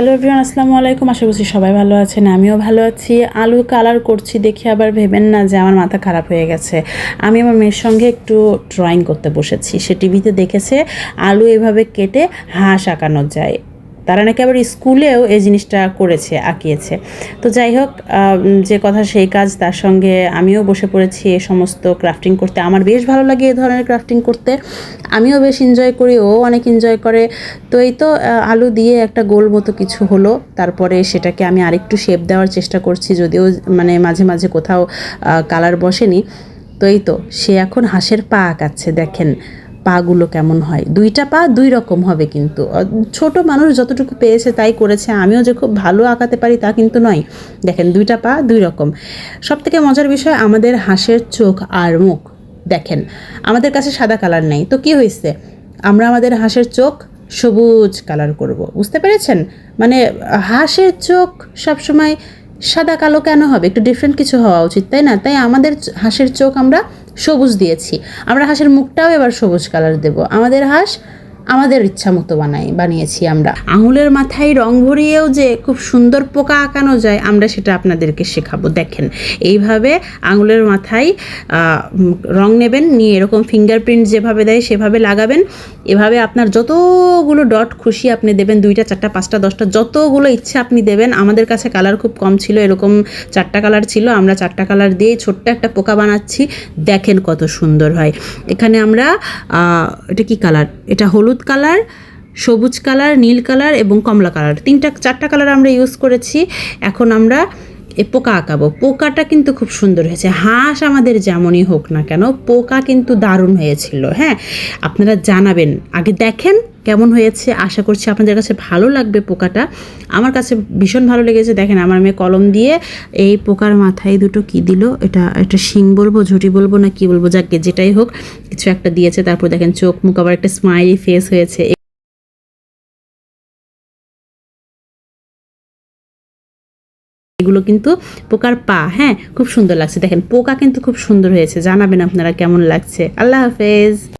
Hello everyone, আসসালামু আলাইকুম। আশা করছি সবাই ভালো আছেন, আমিও ভালো আছি। আলু কালার করছি দেখি আবার ভেবেন না যে আমার মাথা খারাপ হয়ে গেছে। আমি আমার মেয়ের সঙ্গে একটু ড্রয়িং করতে বসেছি। সে টিভিতে দেখেছে আলু এভাবে কেটে হাঁস আঁকানো যায়। তারা নাকি আবার স্কুলেও এই জিনিসটা করেছে, আঁকিয়েছে। তো যাই হোক যে কথা সেই কাজ, তার সঙ্গে আমিও বসে পড়েছি এই সমস্ত ক্রাফটিং করতে। আমার বেশ ভালো লাগে এ ধরনের ক্রাফটিং করতে। আমিও বেশ এনজয় করি, ও অনেক এনজয় করে। তো এই তো আলু দিয়ে একটা গোল মতো কিছু হলো। তারপরে সেটাকে আমি আরেকটু শেপ দেওয়ার চেষ্টা করছি, যদিও মানে মাঝে মাঝে কোথাও কালার বসেনি। তো এই তো, সে এখন হাঁসের পা আঁকাচ্ছে, দেখেন। পাগুলো কেমন হয়? দুইটা পা দুই রকম হবে কিন্তু। ছোট মানুষ যতটুকু পেয়েছে তাই করেছে। আমিও যে খুব ভালো আঁকাতে পারি তা কিন্তু নয়। দেখেন, দুইটা পা দুই রকম। সব থেকে মজার বিষয় আমাদের হাঁসের চোখ আর মুখ। দেখেন, আমাদের কাছে সাদা কালার নেই। তো কি হয়েছে? আমরা আমাদের হাঁসের চোখ সবুজ কালার করব। বুঝতে পেরেছেন? মানে হাঁসের চোখ সবসময় সাদা কালো কেন হবে? একটু ডিফারেন্ট কিছু হওয়া উচিত, তাই না? তাই আমাদের হাঁসের চোখ আমরা সবুজ দিয়েছি। আমরা হাঁসের মুখটাও এবার সবুজ কালার দেব। আমাদের হাঁস আমাদের ইচ্ছা মতো বানাই, বানিয়েছি আমরা। আঙুলের মাথায় রং ভরিয়েও যে খুব সুন্দর পোকা আঁকানো যায়, আমরা সেটা আপনাদেরকে শেখাবো। দেখেন, এইভাবে আঙুলের মাথায় রং নেবেন, নিয়ে এরকম ফিঙ্গারপ্রিন্ট যেভাবে দেয় সেভাবে লাগাবেন। এভাবে আপনার যতগুলো ডট খুশি আপনি দেবেন, দুইটা, চারটা, পাঁচটা, দশটা, যতগুলো ইচ্ছে আপনি দেবেন, আমাদের কাছে কালার খুব কম ছিল, এরকম চারটা কালার ছিল, আমরা চারটা কালার দিয়ে ছোট্ট একটা পোকা বানাচ্ছি। দেখেন কত সুন্দর হয়। এখানে আমরা এটা কি কালার এটা হলুদ কালার, সবুজ কালার, নীল কালার এবং কমলা কালার। তিনটা, চারটা কালার আমরা ইউজ করেছি। এখন আমরা এ পোকা আঁকাবো। পোকাটা কিন্তু খুব সুন্দর হয়েছে। হাঁস আমাদের যেমনই হোক না কেন, পোকা কিন্তু দারুণ হয়েছিল হ্যাঁ? আপনারা জানাবেন। আগে দেখেন কেমন হয়েছে? আশা করছি আপনাদের কাছে ভালো লাগবে পোকাটা। আমার কাছে ভীষণ ভালো লেগেছে। দেখেন, আমার মেয়ে কলম দিয়ে এই পোকার মাথায় দুটো কি দিল? এটা একটা শিং বলব, ঝুটি বলব না কি বলব, যাকে, যেটাই হোক, কিছু একটা দিয়েছে। তারপর দেখেন, চোখ, মুখ, আবার একটা স্মাইলি ফেস হয়েছে। এগুলো কিন্তু পোকার পা হ্যাঁ? খুব সুন্দর লাগছে। দেখেন, পোকা কিন্তু খুব সুন্দর হয়েছে। জানাবেন আপনারা কেমন লাগছে। আল্লাহ হাফেজ।